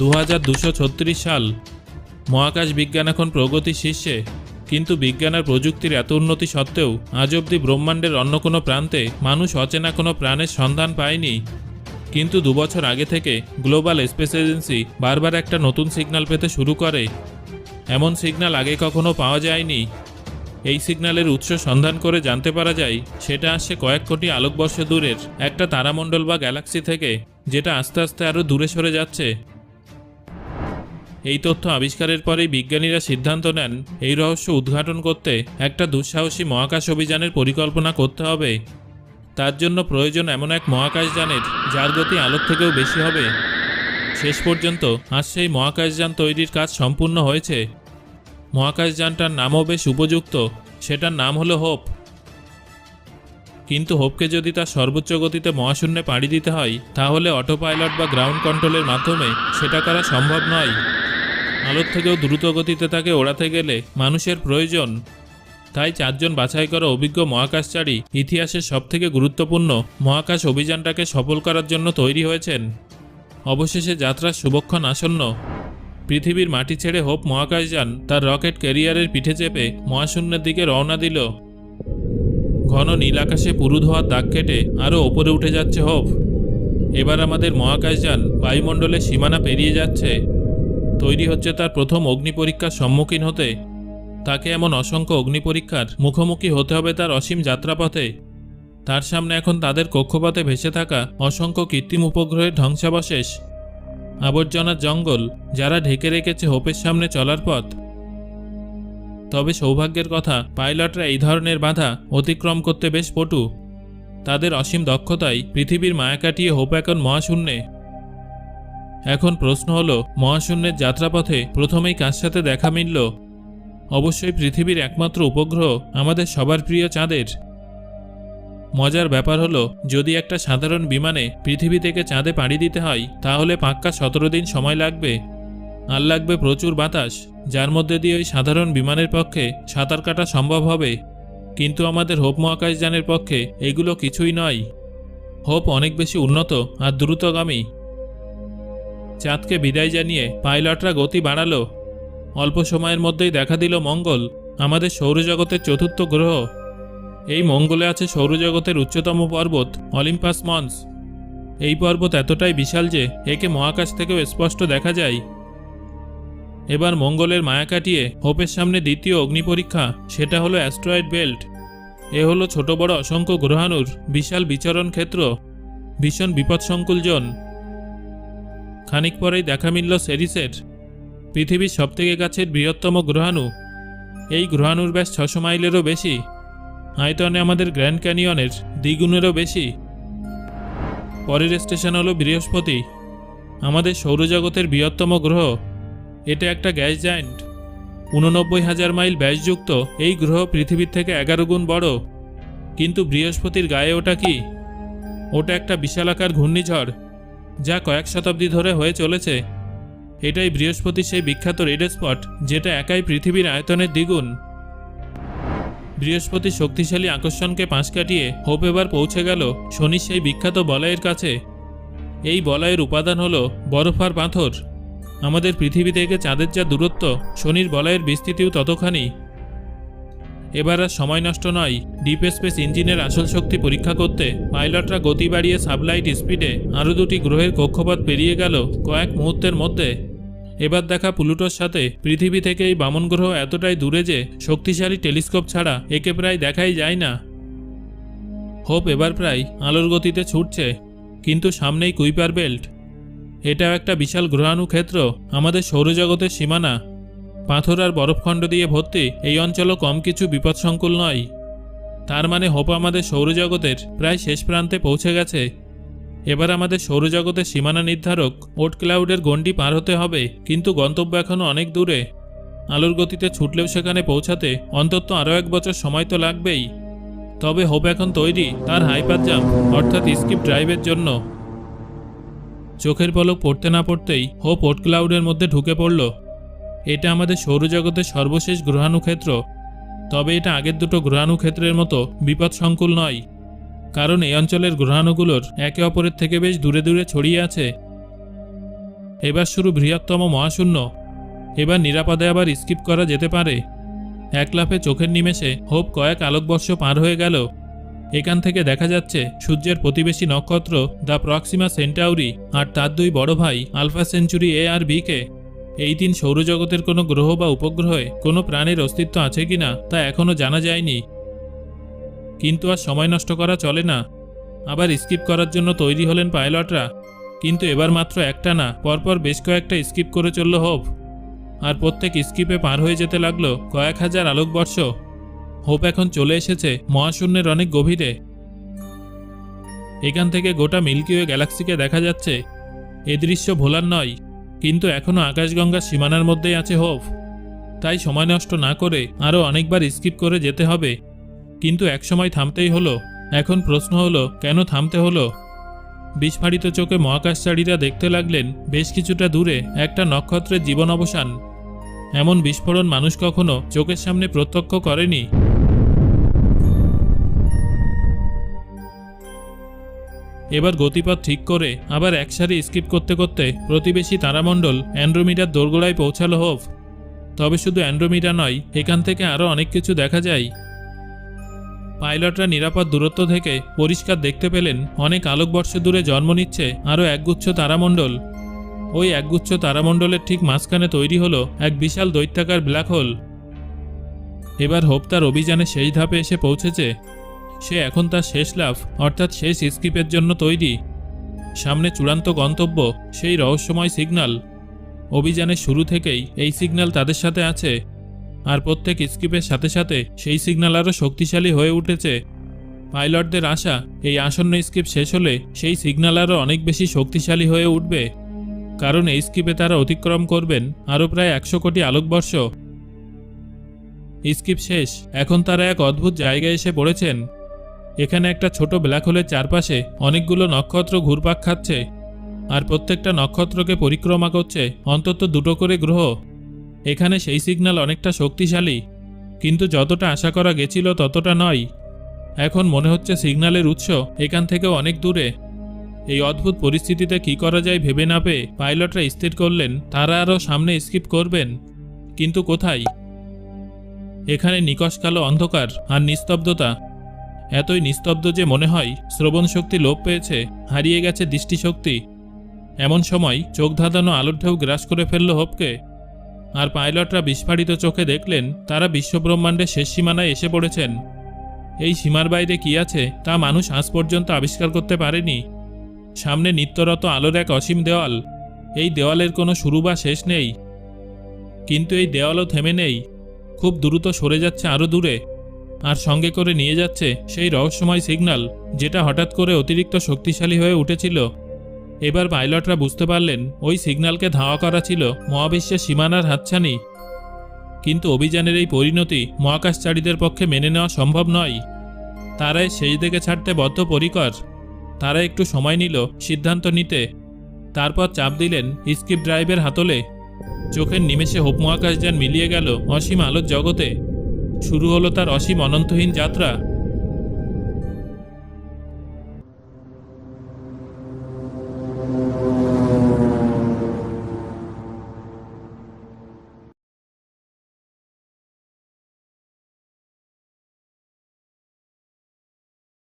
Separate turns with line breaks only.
দু সাল মহাকাশ বিজ্ঞান এখন প্রগতি শীর্ষে, কিন্তু বিজ্ঞান আর প্রযুক্তির এত উন্নতি সত্ত্বেও আজ অবধি ব্রহ্মাণ্ডের অন্য কোনো প্রান্তে মানুষ অচেনা কোনো প্রাণের সন্ধান পায়নি। কিন্তু দুবছর আগে থেকে গ্লোবাল স্পেস এজেন্সি বারবার একটা নতুন সিগন্যাল পেতে শুরু করে। এমন সিগন্যাল আগে কখনো পাওয়া যায়নি। এই সিগন্যালের উৎস সন্ধান করে জানতে পারা যায়, সেটা আসছে কয়েক কোটি আলোকবর্ষ দূরের একটা তারামণ্ডল বা গ্যালাক্সি থেকে, যেটা আস্তে আস্তে আরও দূরে সরে যাচ্ছে। এই তথ্য আবিষ্কারের পরেই বিজ্ঞানীরা সিদ্ধান্ত নেন, এই রহস্য উদ্ঘাটন করতে একটা দুঃসাহসী মহাকাশ অভিযানের পরিকল্পনা করতে হবে। তার জন্য প্রয়োজন এমন এক মহাকাশযানের যার গতি আলোর থেকেও বেশি হবে। শেষ পর্যন্ত আজ সেই মহাকাশযান তৈরির কাজ সম্পূর্ণ হয়েছে। মহাকাশযানটার নামও বেশ উপযুক্ত, সেটার নাম হলো হোপ। কিন্তু হোপকে যদি তার সর্বোচ্চ গতিতে মহাশূন্যে পাড়ি দিতে হয়, তাহলে অটো পাইলট বা গ্রাউন্ড কন্ট্রোলের মাধ্যমে সেটা করা সম্ভব নয়। আলোর থেকেও দ্রুত গতিতে তাকে ওড়াতে গেলে মানুষের প্রয়োজন। তাই চারজন বাছাই করা অভিজ্ঞ মহাকাশচারী ইতিহাসের সবথেকে গুরুত্বপূর্ণ মহাকাশ অভিযানটাকে সফল করার জন্য তৈরি হয়েছেন। অবশেষে যাত্রার শুভক্ষণ আসন্ন। পৃথিবীর মাটি ছেড়ে হোপ মহাকাশযান তার রকেট ক্যারিয়ারের পিঠে চেপে মহাশূন্যের দিকে রওনা দিল। ঘন নীল আকাশে পুরু ধোয়ার দাগ কেটে আরও ওপরে উঠে যাচ্ছে হোপ। এবার আমাদের মহাকাশযান বায়ুমণ্ডলের সীমানা পেরিয়ে যাচ্ছে। তৈরি হচ্ছে তার প্রথম অগ্নি পরীক্ষার সম্মুখীন হতে। তাকে এমন অসংখ্য অগ্নি পরীক্ষার মুখোমুখি হতে হবে তার অসীম যাত্রাপথে। তার সামনে এখন তাদের কক্ষপথে ভেসে থাকা অসংখ্য কৃত্রিম উপগ্রহের ধ্বংসাবশেষ। আবর্জনার জঙ্গল, যারা ঢেকে রেখেছে হোপের সামনে চলার পথ। তবে সৌভাগ্যের কথা, পাইলটরা এই ধরনের বাধা অতিক্রম করতে বেশ পটু। তাদের অসীম দক্ষতায় পৃথিবীর মায়া কাটিয়ে হোপ এখন মহাশূন্যে। এখন প্রশ্ন হলো, মহাশূন্যের যাত্রাপথে প্রথমেই কার সাথে দেখা মিলল? অবশ্যই পৃথিবীর একমাত্র উপগ্রহ আমাদের সবার প্রিয় চাঁদের। মজার ব্যাপার হলো, যদি একটা সাধারণ বিমানে পৃথিবী থেকে চাঁদে পাড়ি দিতে হয়, তাহলে পাক্কা সতেরো দিন সময় লাগবে। আর লাগবে প্রচুর বাতাস, যার মধ্যে দিয়ে ওই সাধারণ বিমানের পক্ষে সাঁতার কাটা সম্ভব হবে। কিন্তু আমাদের হোপ মহাকাশযানের পক্ষে এগুলো কিছুই নয়। হোপ অনেক বেশি উন্নত আর দ্রুতগামী। চাঁদকে বিদায় জানিয়ে পাইলটরা গতি বাড়াল। অল্প সময়ের মধ্যেই দেখা দিল মঙ্গল, আমাদের সৌরজগতের চতুর্থ গ্রহ। এই মঙ্গলে আছে সৌরজগতের উচ্চতম পর্বত, অলিম্পাস মন্স। এই পর্বত এতটাই বিশাল যে একে মহাকাশ থেকেও স্পষ্ট দেখা যায়। এবার মঙ্গলের মায়া কাটিয়ে হোপের সামনে দ্বিতীয় অগ্নি পরীক্ষা, সেটা হলো অ্যাস্ট্রয়েড বেল্ট। এ হলো ছোট বড় অসংখ্য গ্রহাণুর বিশাল বিচরণ ক্ষেত্র। ভীষণ বিপদসংকুল জোন। খানিক পরেই দেখা মিলল সেরিসের। পৃথিবীর সবথেকে কাছের বৃহত্তম গ্রহাণু। এই গ্রহাণুর ব্যাস ছশো মাইলেরও বেশি। আয়তনে আমাদের গ্র্যান্ড ক্যানিয়নের দ্বিগুণেরও বেশি। পরের স্টেশন হলো বৃহস্পতি। আমাদের সৌরজগতের বৃহত্তম গ্রহ। এটা একটা গ্যাস জায়েন্ট। উননব্বই হাজার মাইল ব্যাসযুক্ত এই গ্রহ পৃথিবীর থেকে এগারো গুণ বড়। কিন্তু বৃহস্পতির গায়ে ওটা কি? ওটা একটা বিশালাকার ঘূর্ণিঝড়। যা কয়েক শতাব্দী ধরে হয়ে চলেছে। এটাই বৃহস্পতির সেই বিখ্যাত রেড স্পট, যেটা একাই পৃথিবীর আয়তনের দ্বিগুণ। বৃহস্পতির শক্তিশালী আকর্ষণকে পাশ কাটিয়ে হোপ এবার পৌঁছে গেল শনির সেই বিখ্যাত বলয়ের কাছে। এই বলয়ের উপাদান হলো বরফ আর পাথর। আমাদের পৃথিবী থেকে চাঁদের যা দূরত্ব, শনির বলয়ের বিস্তৃতিও ততখানি। এবার আর সময় নষ্ট নয়। ডিপ স্পেস ইঞ্জিনের আসল শক্তি পরীক্ষা করতে পাইলটরা গতি বাড়িয়ে সাবলাইট স্পিডে আরও দুটি গ্রহের কক্ষপথ পেরিয়ে গেল কয়েক মুহূর্তের মধ্যে। এবার দেখা প্লুটোর সাথে পৃথিবী থেকে এই বামন গ্রহ এতটাই দূরে যে শক্তিশালী টেলিস্কোপ ছাড়া একে প্রায় দেখাই যায় না। হোপ এবার প্রায় আলোর গতিতে ছুটছে, কিন্তু সামনেই কুইপার বেল্ট এটাও একটা বিশাল গ্রহাণু ক্ষেত্র আমাদের সৌরজগতের সীমানা। পাথর আর বরফখণ্ড দিয়ে ভর্তি, এই অঞ্চলও কম কিছু বিপদসংকুল নয়। তার মানে হোপ আমাদের সৌরজগতের প্রায় শেষ প্রান্তে পৌঁছে গেছে। এবার আমাদের সৌরজগতের সীমানা নির্ধারক ওট ক্লাউডের গণ্ডি পার হতে হবে, কিন্তু গন্তব্য এখনও অনেক দূরে। আলোর গতিতে ছুটলেও সেখানে পৌঁছাতে অন্তত আরও এক বছর সময় তো লাগবেই। তবে হোপ এখন তৈরি, তার হাইপার জাম্প, অর্থাৎ স্কিপ ড্রাইভের জন্য। চোখের পলক পড়তে না পড়তেই হোপ ওট ক্লাউডের মধ্যে ঢুকে পড়ল। এটা আমাদের সৌরজগতের সর্বশেষ গ্রহাণু ক্ষেত্র তবে এটা আগের দুটো গ্রহাণু ক্ষেত্রের মতো বিপদসংকুল নয়, কারণ এই অঞ্চলের গ্রহাণুগুলোর একে অপরের থেকে বেশ দূরে দূরে ছড়িয়ে আছে। এবার শুরু বৃহত্তম মহাশূন্য, এবার নিরাপদে আবার স্কিপ করা যেতে পারে। এক লাফে চোখের নিমেষে হোপ কয়েক আলোকবর্ষ পার হয়ে গেল। এখান থেকে দেখা যাচ্ছে সূর্যের প্রতিবেশী নক্ষত্র দ্য প্রক্সিমা সেন্টাউরি আর তার দুই বড় ভাই আলফা সেঞ্চুরি এ আর বিকে এই দিন সৌরজগতের কোনো গ্রহ বা উপগ্রহে কোনো প্রাণের অস্তিত্ব আছে কিনা তা এখনও জানা যায়নি। কিন্তু আর সময় নষ্ট করা চলে না। আবার স্কিপ করার জন্য তৈরি হলেন পাইলটরা। কিন্তু এবার মাত্র একটা না, পরপর বেশ কয়েকটা স্কিপ করে চলল হোপ। আর প্রত্যেক স্কিপে পার হয়ে যেতে লাগল কয়েক হাজার আলোকবর্ষ। হোপ এখন চলে এসেছে মহাশূন্যের অনেক গভীরে। এখান থেকে গোটা মিল্কিওয়ে গ্যালাক্সিকে দেখা যাচ্ছে। এ দৃশ্য ভোলার নয়। কিন্তু এখনও আকাশগঙ্গার সীমানার মধ্যেই আছে হোপ তাই সময় নষ্ট না করে আরও অনেকবার স্কিপ করে যেতে হবে। কিন্তু একসময় থামতেই হলো। এখন প্রশ্ন হলো, কেন থামতে হলো? বিস্ফারিত চোখে মহাকাশচারীরা দেখতে লাগলেন বেশ কিছুটা দূরে একটা নক্ষত্রের জীবন অবসান। এমন বিস্ফোরণ মানুষ কখনো চোখের সামনে প্রত্যক্ষ করেনি। এবার গতিপথ ঠিক করে আবার একসারি স্কিপ করতে করতে প্রতিবেশী তারামণ্ডল অ্যান্ড্রোমিডার দোরগোড়ায় পৌঁছালো হোভ তবে শুধু অ্যান্ড্রোমিডা নয়, এখান থেকে আরও অনেক কিছু দেখা যায়। পাইলটরা নিরাপদ দূরত্ব থেকে পরিষ্কার দেখতে পেলেন অনেক আলোকবর্ষ দূরে জন্ম নিচ্ছে আরও একগুচ্ছ তারামণ্ডল। ওই একগুচ্ছ তারামণ্ডলের ঠিক মাঝখানে তৈরি হলো এক বিশাল দৈত্যাকার ব্ল্যাক হোল। এবার হোপ তার অভিযানে শেষ ধাপে এসে পৌঁছেছে। সে এখন তার শেষ লাভ, অর্থাৎ শেষ স্কিপের জন্য তৈরি। সামনে চূড়ান্ত গন্তব্য, সেই রহস্যময় সিগন্যাল অভিযানের শুরু থেকেই এই সিগন্যাল তাদের সাথে আছে। আর প্রত্যেক স্কিপের সাথে সাথে সেই সিগন্যাল আরও শক্তিশালী হয়ে উঠেছে। পাইলটদের আশা, এই আসন্ন স্কিপ শেষ হলে সেই সিগন্যাল আরও অনেক বেশি শক্তিশালী হয়ে উঠবে। কারণ এই স্কিপে তারা অতিক্রম করবেন আরও প্রায় একশো কোটি আলোকবর্ষ। স্কিপ শেষ, এখন তারা এক অদ্ভুত জায়গায় এসে পড়েছেন। এখানে একটা ছোট ব্ল্যাক হোলের চারপাশে অনেকগুলো নক্ষত্র ঘুরপাক খাচ্ছে আর প্রত্যেকটা নক্ষত্রকে পরিক্রমা করছে। অন্তত দুটো করে গ্রহ। এখানে সেই সিগন্যাল অনেকটা শক্তিশালী। কিন্তু যতটা আশা করা গেছিল ততটা নয়। এখন মনে হচ্ছে সিগন্যালের উৎস এখান থেকেও অনেক দূরে। এই অদ্ভুত পরিস্থিতিতে কি করা যায় ভেবে না পেয়ে পাইলটরা স্থির করলেন। তারা আরও সামনে স্কিপ করবেন। কিন্তু কোথায়? এখানে নিকশ কালো অন্ধকার আর নিস্তব্ধতা। এতই নিস্তব্ধ যে মনে হয় শ্রবণ শক্তি লোপ পেয়েছে, হারিয়ে গেছে দৃষ্টিশক্তি। এমন সময় চোখ ধাঁধানো আলোর ঢেউ গ্রাস করে ফেলল হোপকে। আর পাইলটরা বিস্ফারিত চোখে দেখলেন, তারা বিশ্বব্রহ্মাণ্ডের শেষ সীমানায় এসে পড়েছেন। এই সীমার বাইরে কি আছে, তা মানুষ আজ পর্যন্ত আবিষ্কার করতে পারেনি। সামনে নিত্যরত আলোর এক অসীম দেওয়াল। এই দেওয়ালের কোনো শুরু বা শেষ নেই। কিন্তু এই দেওয়ালও থেমে নেই। খুব দ্রুত সরে যাচ্ছে আরও দূরে। আর সঙ্গে করে নিয়ে যাচ্ছে সেই রহস্যময় সিগন্যাল যেটা হঠাৎ করে অতিরিক্ত শক্তিশালী হয়ে উঠেছিল। এবার পাইলটরা বুঝতে পারলেন, ওই সিগন্যালকে ধাওয়া করা ছিল মহাবিশ্বের সীমানার হাতছানি। কিন্তু অভিযানের এই পরিণতি মহাকাশচারীদের পক্ষে মেনে নেওয়া সম্ভব নয়। তারাই সেই দিকে ছাড়তে বদ্ধপরিকর। তারা একটু সময় নিল, সিদ্ধান্ত নিতে। তারপর চাপ দিলেন স্কিপ ড্রাইভের হাতলে। চোখের নিমেষে হোপ মহাকাশ মহাকাশযান মিলিয়ে গেল অসীম আলোর জগতে। শুরু হলো তার অসীম অনন্তহীন যাত্রা।